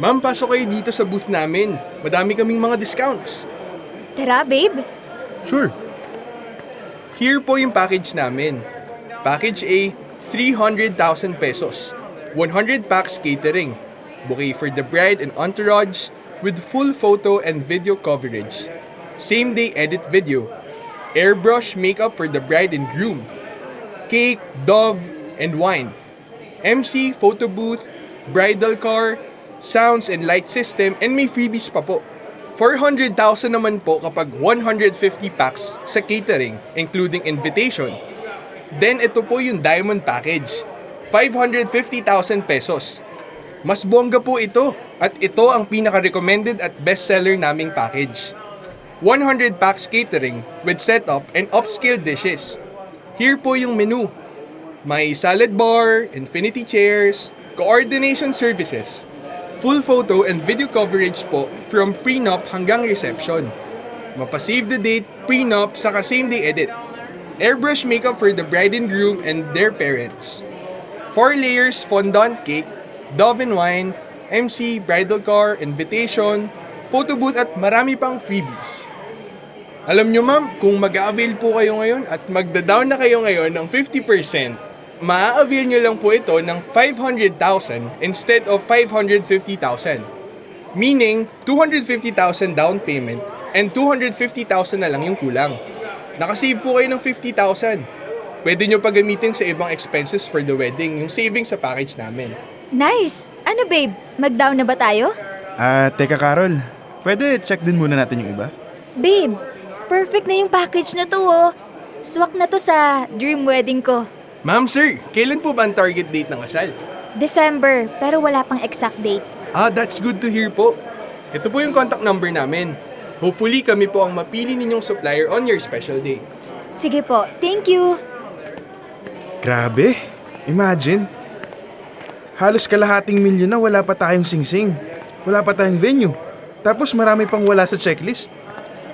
Ma'am, pasok kayo dito sa booth namin. Madami kaming mga discounts. Tara, babe. Sure. Here po yung package namin. Package A, 300,000 pesos. 100 packs catering. Bouquet for the bride and entourage with full photo and video coverage. Same day edit video. Airbrush makeup for the bride and groom. Cake, dove, and wine. MC, photo booth, bridal car, sounds and light system, and may freebies pa po. 400,000 naman po kapag 150 packs sa catering, including invitation. Then ito po yung diamond package. 550,000 pesos. Mas bongga po ito at ito ang pinaka-recommended at bestseller naming package. 100 packs catering with setup and upscale dishes. Here po yung menu. May salad bar, infinity chairs, coordination services, full photo and video coverage po from prenup hanggang reception. Mapasave the date, prenup, saka same day edit. Airbrush makeup for the bride and groom and their parents. Four layers fondant cake, dove and wine, MC, bridal car, invitation, photo booth at marami pang freebies. Alam nyo ma'am, kung mag-avail po kayo ngayon at magda-down na kayo ngayon ng 50%, maa-avail nyo lang po ito ng 500,000 instead of 550,000. Meaning, 250,000 down payment and 250,000 na lang yung kulang. Nakasave po kayo ng 50,000. Pwede nyo pa gamitin sa ibang expenses for the wedding, yung savings sa package namin. Nice. Ano, babe? Mag-down na ba tayo? Ah, teka Carol. Pwede check din muna natin yung iba? Babe, perfect na yung package na to, oh. Swak na to sa dream wedding ko. Ma'am, sir, kailan po ba ang target date ng kasal? December, pero wala pang exact date. Ah, that's good to hear po. Ito po yung contact number namin. Hopefully, kami po ang mapili ninyong supplier on your special day. Sige po, thank you. Grabe. Imagine. Halos kalahating milyon na wala pa tayong singsing. Wala pa tayong venue. Tapos marami pang wala sa checklist.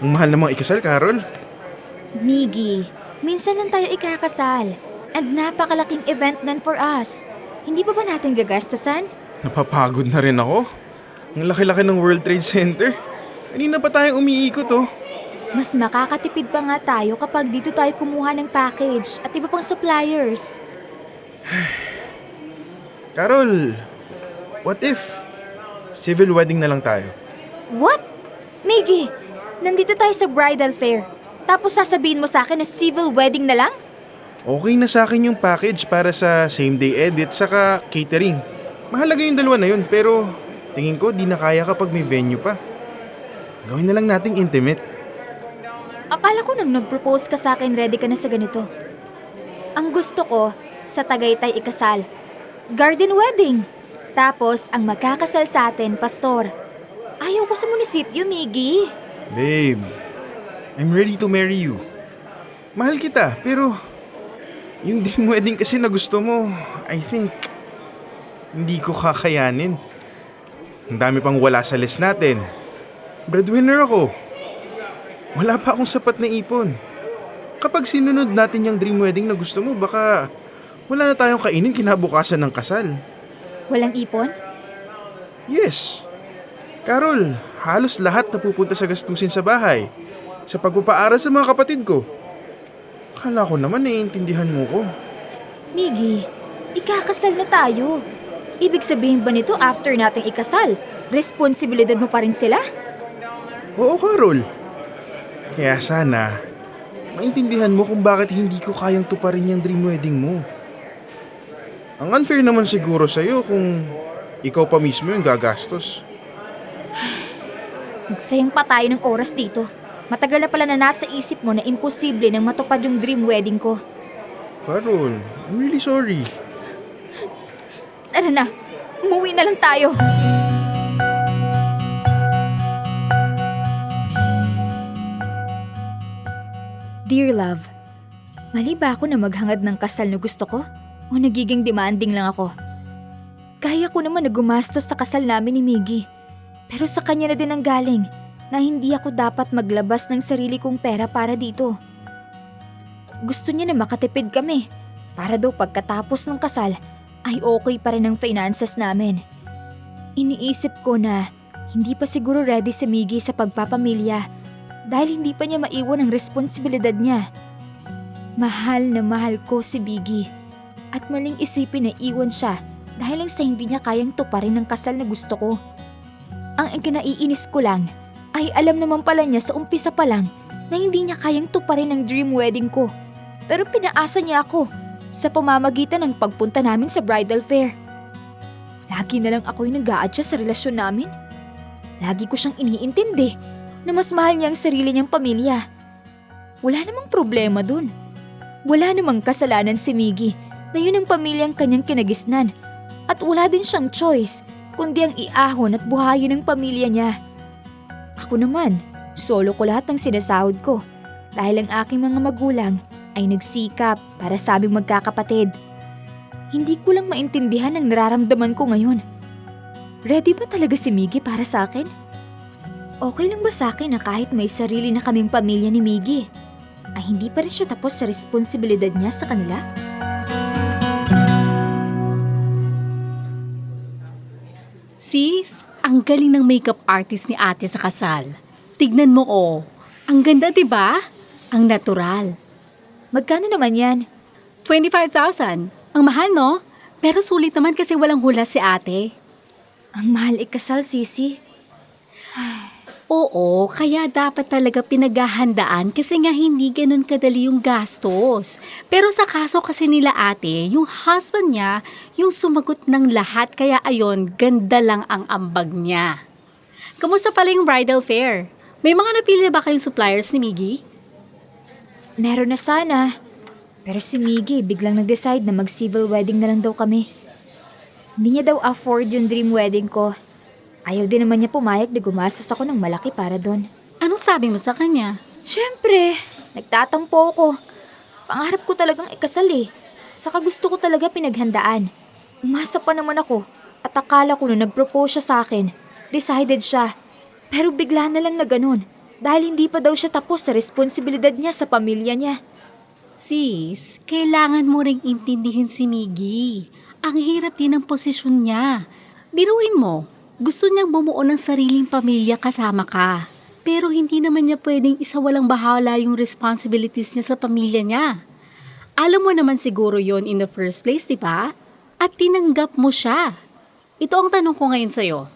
Ang mahal namang ikasal, Carol. Miggy, minsan lang tayo ikakasal. And napakalaking event nun for us. Hindi pa ba natin gagastusan? Napapagod na rin ako. Ang laki-laki ng World Trade Center. Kanina pa tayong umiikot oh. Mas makakatipid pa nga tayo kapag dito tayo kumuha ng package at iba pang suppliers. Carol, what if civil wedding na lang tayo? What? Miggy, nandito tayo sa bridal fair. Tapos sasabihin mo sa akin na civil wedding na lang? Okay na sa akin yung package para sa same day edit saka catering. Mahalaga yung dalawa na yun pero tingin ko di na kaya kapag may venue pa. Gawin na lang nating intimate. Akala ko nang nag-propose ka sa akin ready ka na sa ganito. Ang gusto ko, sa Tagaytay ikasal. Garden wedding. Tapos, ang magkakasal sa atin, pastor. Ayaw ko sa munisipyo, Miggy. Babe, I'm ready to marry you. Mahal kita pero yung dream wedding kasi na gusto mo, I think hindi ko kakayanin. Ang dami pang wala sa list natin. Breadwinner ako. Wala pa akong sapat na ipon. Kapag sinunod natin yung dream wedding na gusto mo, baka wala na tayong kainin kinabukasan ng kasal. Walang ipon? Yes. Carol, halos lahat napupunta sa gastusin sa bahay. Sa pagpapaaral sa mga kapatid ko. Akala ko naman naiintindihan mo ko. Miggy, ikakasal na tayo. Ibig sabihin ba nito after nating ikasal, responsibilidad mo pa rin sila? Oo, Carol. Kaya sana, maintindihan mo kung bakit hindi ko kayang tuparin yung dream wedding mo. Ang unfair naman siguro sa'yo kung ikaw pa mismo yung gagastos. Nagsayang pa tayo ng oras dito. Matagal na pala na nasa isip mo na imposible nang matupad yung dream wedding ko. Carol, I'm really sorry. Tara na, umuwi na lang tayo. Dear love, mali ba ako na maghangad ng kasal na gusto ko? O nagiging demanding lang ako? Kaya ko naman na gumastos sa kasal namin ni Miggy. Pero sa kanya na din ang galing na hindi ako dapat maglabas ng sarili kong pera para dito. Gusto niya na makatipid kami para daw pagkatapos ng kasal ay okay pa rin ang finances namin. Iniisip ko na hindi pa siguro ready si Miggy sa pagpapamilya dahil hindi pa niya maiwan ang responsibilidad niya. Mahal na mahal ko si Biggie at maling isipin na iwan siya dahil lang sa hindi niya kayang tuparin ng kasal na gusto ko. Ang ikinaiinis ko lang ay alam naman pala niya sa umpisa pa lang na hindi niya kayang tuparin ang dream wedding ko. Pero pinaasa niya ako sa pamamagitan ng pagpunta namin sa bridal fair. Lagi na lang ako yung nag-a-adjust sa relasyon namin. Lagi ko siyang iniintindi na mas mahal niya ang sarili niyang pamilya. Wala namang problema dun. Wala namang kasalanan si Miggy na yun ang pamilyang kanyang kinagisnan. At wala din siyang choice kundi ang iahon at buhayin ng pamilya niya. Ako naman, solo ko lahat ng sinasahod ko dahil ang aking mga magulang ay nagsikap para sa aming magkakapatid. Hindi ko lang maintindihan ang nararamdaman ko ngayon. Ready ba talaga si Miggy para sa akin? Okay lang ba sa akin na kahit may sarili na kaming pamilya ni Miggy, ay hindi pa rin siya tapos sa responsibilidad niya sa kanila? Sis, ang galing ng makeup artist ni ate sa kasal. Tignan mo oh. Ang ganda, di ba? Ang natural. Magkano naman yan? 25,000. Ang mahal, no? Pero sulit naman kasi walang hula si ate. Ang mahal ikasal, Sisi. Oo, kaya dapat talaga pinaghahandaan kasi nga hindi ganun kadali yung gastos. Pero sa kaso kasi nila ate, yung husband niya, yung sumagot ng lahat kaya ayon, ganda lang ang ambag niya. Kamusta pala yung bridal fair? May mga napili na ba kayong suppliers ni Miggy? Meron na sana. Pero si Miggy biglang nag-decide na mag-civil wedding na lang daw kami. Hindi niya daw afford yung dream wedding ko. Ayaw din naman niya pumayag na gumastos ako ng malaki para doon. Anong sabi mo sa kanya? Siyempre, nagtatampo ako. Pangarap ko talagang ikasal eh. Saka gusto ko talaga pinaghandaan. Umasa pa naman ako at akala ko nung nag-propose siya sa akin, decided siya. Pero bigla na lang na ganun dahil hindi pa daw siya tapos sa responsibilidad niya sa pamilya niya. Sis, kailangan mo ring intindihin si Miggy. Ang hirap din ng posisyon niya. Biruin mo, gusto niyang bumuo ng sariling pamilya kasama ka. Pero hindi naman niya pwedeng isawalang bahala yung responsibilities niya sa pamilya niya. Alam mo naman siguro yon in the first place, di ba? At tinanggap mo siya. Ito ang tanong ko ngayon sa'yo.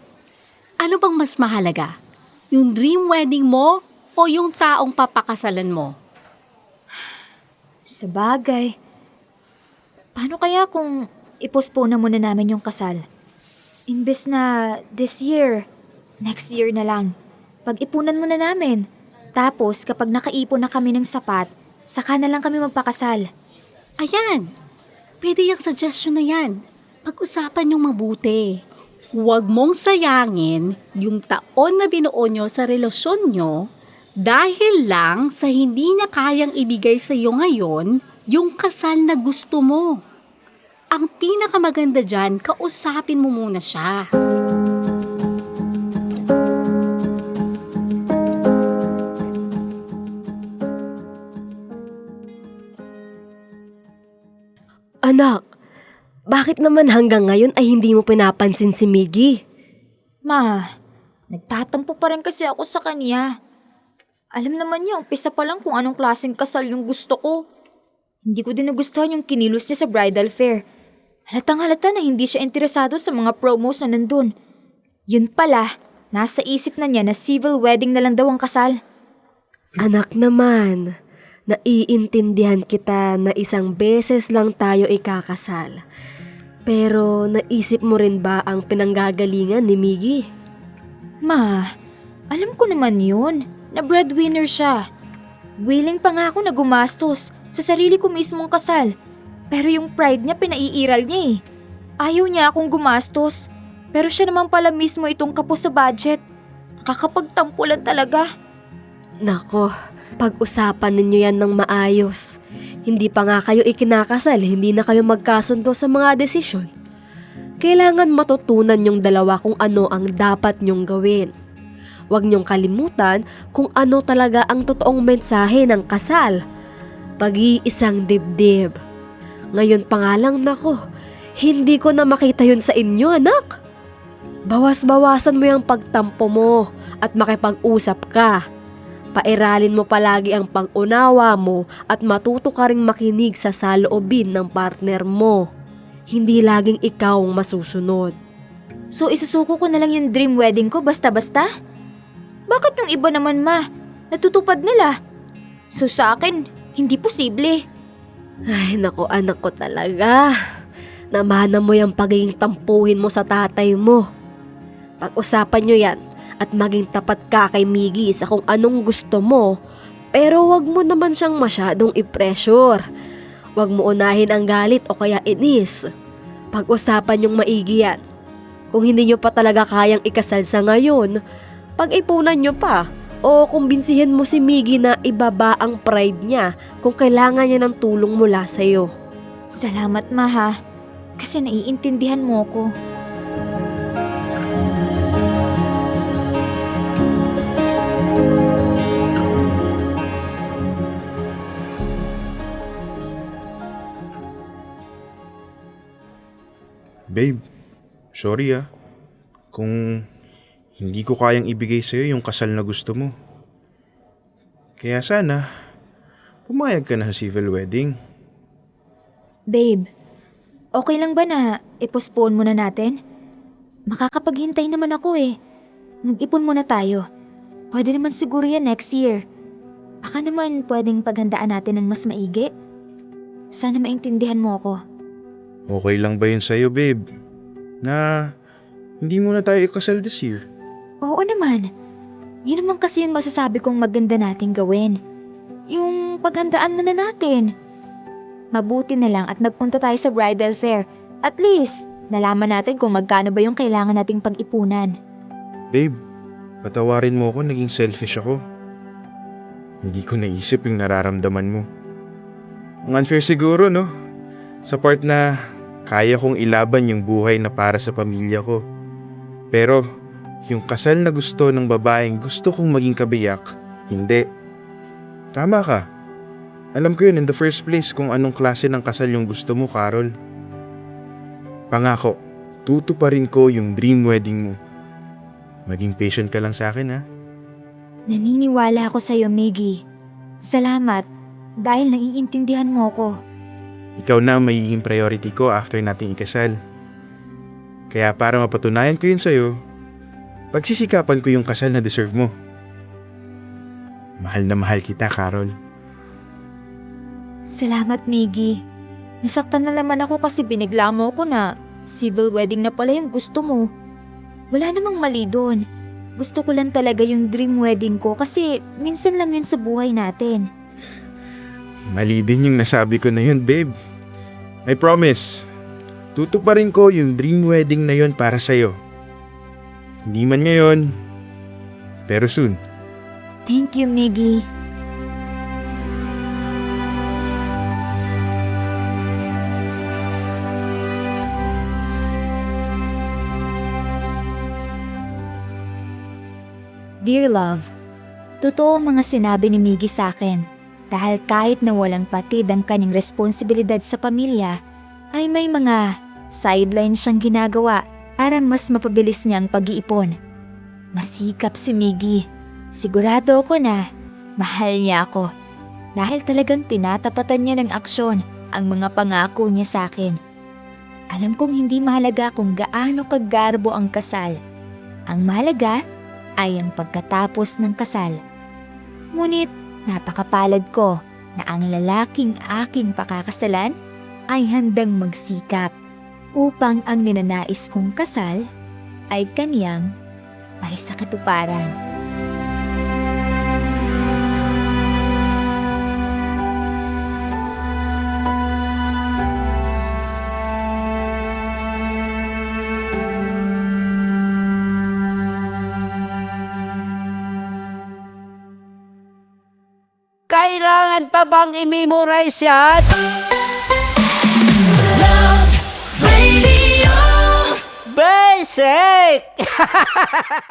Ano bang mas mahalaga? Yung dream wedding mo o yung taong papakasalan mo? Sa bagay. Paano kaya kung ipostpone na muna namin yung kasal? Imbes na this year, next year na lang. Pag-ipunan muna namin. Tapos kapag nakaipon na kami ng sapat, saka na lang kami magpakasal. Ayan, pwede yung suggestion na yan. Pag-usapan yung mabuti. Huwag mong sayangin yung taon na binuo nyo sa relasyon nyo dahil lang sa hindi niya kayang ibigay sa iyo ngayon yung kasal na gusto mo. Ang pinakamaganda dyan, kausapin mo muna siya. Anak, bakit naman hanggang ngayon ay hindi mo pinapansin si Miggy? Ma, nagtatampo pa rin kasi ako sa kanya. Alam naman niya, umpisa pa lang kung anong klaseng kasal yung gusto ko. Hindi ko din nagustuhan yung kinilos niya sa bridal fair. Halatang halata na hindi siya interesado sa mga promos na nandun. Yun pala, nasa isip na niya na civil wedding na lang daw ang kasal. Anak naman, naiintindihan kita na isang beses lang tayo ikakasal. Pero naisip mo rin ba ang pinanggagalingan ni Miggy? Ma, alam ko naman yun, na breadwinner siya. Willing pa nga ako na gumastos sa sarili ko mismong kasal. Pero yung pride niya pinaiiral niya eh. Ayaw niya akong gumastos. Pero siya naman pala mismo itong kapos sa budget. Nakakapagtampo lang talaga. Nako, pag-usapan ninyo yan ng maayos. Hindi pa nga kayo ikinakasal, hindi na kayo magkasundo sa mga desisyon. Kailangan matutunan yung dalawa kung ano ang dapat nyong gawin. Huwag niyong kalimutan kung ano talaga ang totoong mensahe ng kasal. Pag-iisang dibdib. Ngayon pa nga lang nako, hindi ko na makita yun sa inyo anak. Bawas-bawasan mo yung pagtampo mo at makipag-usap ka. Pairalin mo palagi ang pang-unawa mo at matuto ka ring makinig sa saloobin ng partner mo. Hindi laging ikaw ang masusunod. So isusuko ko na lang yung dream wedding ko basta-basta? Bakit yung iba naman ma? Natutupad nila. So sa akin, hindi posible. Ay, naku anak ko talaga. Namana mo yung pagiging tampuhin mo sa tatay mo. Pag-usapan nyo yan at maging tapat ka kay Miggy sa kung anong gusto mo. Pero wag mo naman siyang masyadong i-pressure. Wag mo unahin ang galit o kaya inis. Pag-usapan yung maigi yan. Kung hindi nyo pa talaga kayang ikasal sa ngayon, pag-ipunan nyo pa. O kumbinsihin mo si Miggy na ibaba ang pride niya kung kailangan niya ng tulong mula sa'yo. Salamat ma ha. Kasi naiintindihan mo ko. Babe, sorry ah. Kung hindi ko kayang ibigay sa'yo yung kasal na gusto mo. Kaya sana, pumayag ka na sa civil wedding. Babe, okay lang ba na i-postpone muna natin? Makakapaghintay naman ako eh. Mag-ipon muna tayo. Pwede naman siguro yan next year. Baka naman pwedeng paghandaan natin ng mas maigi. Sana maintindihan mo ako. Okay lang ba yun sa'yo, babe? Na hindi muna tayo ikasal this year. Oo naman. Yun naman kasi yung masasabi kong maganda nating gawin. Yung paghandaan muna natin. Mabuti na lang at nagpunta tayo sa bridal fair. At least, nalaman natin kung magkano ba yung kailangan nating pag-ipunan. Babe, patawarin mo ako, naging selfish ako. Hindi ko naisip yung nararamdaman mo. Ang unfair siguro, no? Sa part na kaya kong ilaban yung buhay na para sa pamilya ko. Pero, yung kasal na gusto ng babaeng gusto kong maging kabiyak, hindi. Tama ka. Alam ko yun in the first place kung anong klase ng kasal yung gusto mo, Carol. Pangako, tutuparin ko yung dream wedding mo. Maging patient ka lang sa akin, ha? Naniniwala ako sa'yo, Miggy. Salamat dahil naiintindihan mo ko. Ikaw na ang magiging priority ko after nating ikasal. Kaya para mapatunayan ko yun sa'yo, pagsisikapan ko yung kasal na deserve mo. Mahal na mahal kita, Carol. Salamat, Miggy. Nasaktan na naman ako kasi binigla mo ko na civil wedding na pala yung gusto mo. Wala namang mali doon. Gusto ko lang talaga yung dream wedding ko kasi minsan lang yun sa buhay natin. Mali din yung nasabi ko na yun, babe. I promise, tutuparin ko yung dream wedding na yun para sa'yo. Hindi man ngayon, pero soon. Thank you, Miggy. Dear Love, Totoo ang mga sinabi ni Miggy sa akin dahil kahit na walang patid ang kanyang responsibilidad sa pamilya, ay may mga sideline siyang ginagawa para mas mapabilis niyang pag-iipon. Masikap si Miggy. Sigurado ako na mahal niya ako dahil talagang tinatapatan niya ng aksyon ang mga pangako niya sa akin. Alam kong hindi mahalaga kung gaano kagarbo ang kasal. Ang mahalaga ay ang pagkatapos ng kasal. Ngunit napakapalad ko na ang lalaking aking pakakasalan ay handang magsikap upang ang ninanais kong kasal ay kaniyang ay sa katuparan. Kailangan pa bang i-memorize yan? sake!